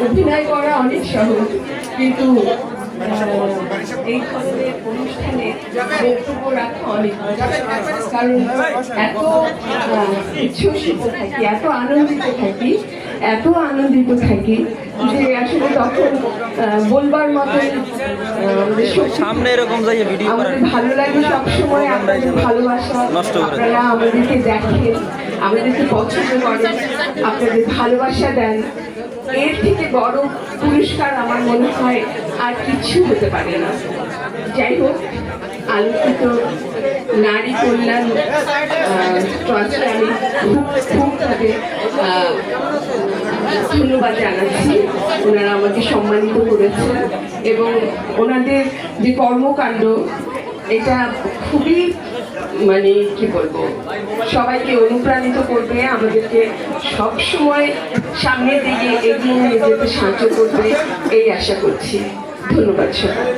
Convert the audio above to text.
অভিনয় করা অনেক সহজ কিন্তু এই ধরনের অনুষ্ঠানে বক্তব্য রাখা অনেক কারণ এত উচ্ছ্বসিত থাকি এত আনন্দিত থাকি এত আনন্দিত থাকি যে আসলে তখন বলবার মতো সামনে এরকম যাই ভিডিও আমাদের ভালো লাগে সবসময় আপনাদের ভালোবাসা নষ্ট করে আপনারা আমাদেরকে দেখেন আমাদেরকে পছন্দ করেন আপনাদের ভালোবাসা দেন এর থেকে বড় পুরস্কার আমার মনে হয় আর কিছু হতে পারে না। যাই হোক, আলোচিত নারী কল্যাণ ট্রাস্টে আমি খুব খুব তাদের ধন্যবাদ জানাচ্ছি। ওনারা আমাকে সম্মানিত করেছেন এবং ওনাদের যে কর্মকাণ্ড এটা খুবই মানে কি বলব, সবাইকে অনুপ্রাণিত করবে, আমাদেরকে সব সময় সামনের দিকে এগিয়ে নিয়ে যেতে সাহায্য করবে, এই আশা করছি। ধন্যবাদ সবাই